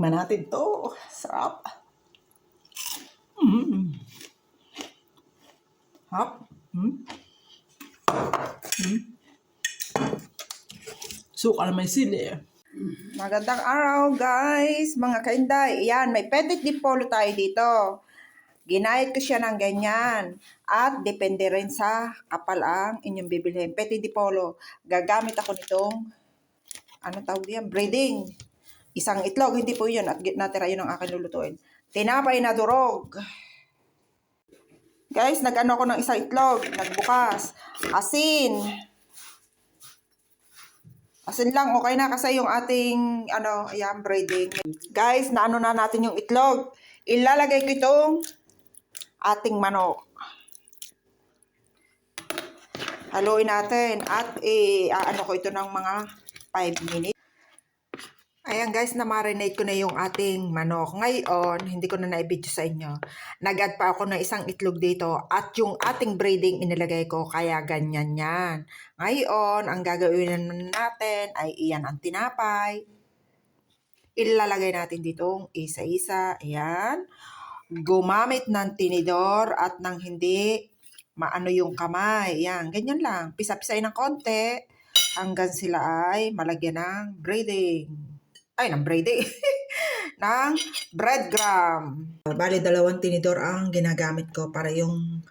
Tikman natin to. Sarap. Mm. Hap. Mm. Mm. Suka na may sili. Magandang araw, guys! Mga kainday, yan, may petit di polo tayo dito. Ginayat ko siya ng ganyan. At depende rin sa kapal ang inyong bibilhin. Petit di polo. Gagamit ako nitong, ano tawag yan? Breeding. Isang itlog, hindi po yun. At natira yun ang akin lulutuin. Tinapay na durog. Guys, nag-ano ako ng isang itlog. Nagbukas. Asin. Asin lang, okay na kasi yung ating, ano, ayan, breading. Guys, naano na natin yung itlog. Ilalagay ko itong ating manok. Haluin natin at eh, ano ko ito ng mga 5 minutes. Ayan guys, na-marinate ko na yung ating manok. Ngayon, hindi ko na na-video sa inyo. Nag-add pa ako ng isang itlog dito at yung ating breeding inilagay ko, kaya ganyan yan. Ngayon, ang gagawin natin ay iyan ang tinapay. Ilalagay natin ditong isa-isa. Ayan. Gumamit ng tinidor at ng hindi maano yung kamay. Ayan, ganyan lang. Pisa-pisain ng konti hanggang sila ay malagyan ng breading ay, ng breading, ng breadcrumb. Bali, dalawang tinidor ang ginagamit ko para yung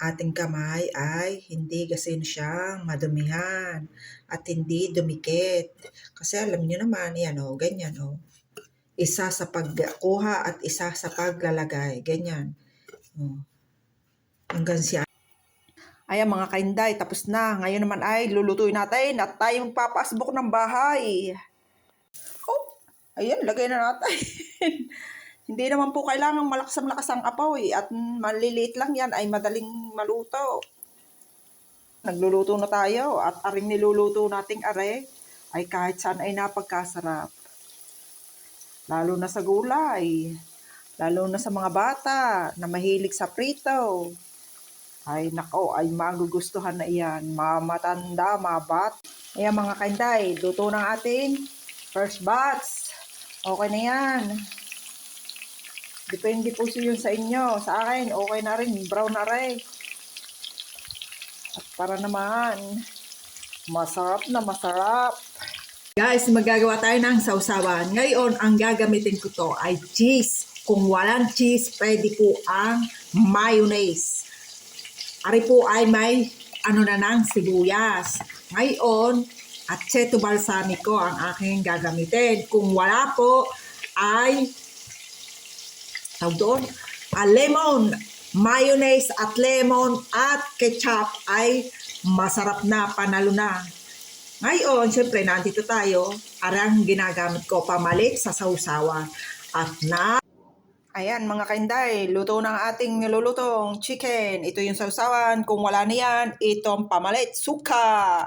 ating kamay ay hindi gasin siyang madumihan at hindi dumikit. Kasi alam niyo naman, yan o, ganyan o. Isa sa pagkuha at isa sa paglalagay. Ganyan. O. Hanggang siya. Ayan mga kainday, tapos na. Ngayon naman ay lulutuin natin at tayo magpapasbok ng bahay. Ayan, lagay na natin. Hindi naman po kailangan malakas ang lakas ang apoy at maliliit lang yan ay madaling maluto. Nagluluto na tayo at aring niluluto nating are ay kahit saan ay napagkasarap. Lalo na sa gulay. Lalo na sa mga bata na mahilig sa prito. Ay nako, ay magugustuhan na iyan. Mamatanda, mabat. Ayan mga kainday, luto ng ating first batch. Okay na yan. Depende po siya yun sa inyo. Sa akin, okay na rin. Brown na rin. At para naman, masarap na masarap. Guys, magagawa tayo ng sausawan. Ngayon, ang gagamitin ko to ay cheese. Kung walang cheese, pwede po ang mayonnaise. Ari po ay may ano na ng sibuyas. Ngayon, aceto balsamico ang aking gagamitin. Kung wala po, ay tawag doon, ah, lemon, mayonnaise at lemon at ketchup ay masarap na, panalo na. Ngayon, syempre, nandito tayo. Arang ginagamit ko pamalit sa sausawan. At na Ayan mga kainday, luto ng ating nilulutong chicken. Ito yung sausawan. Kung wala niyan, itong pamalit, suka.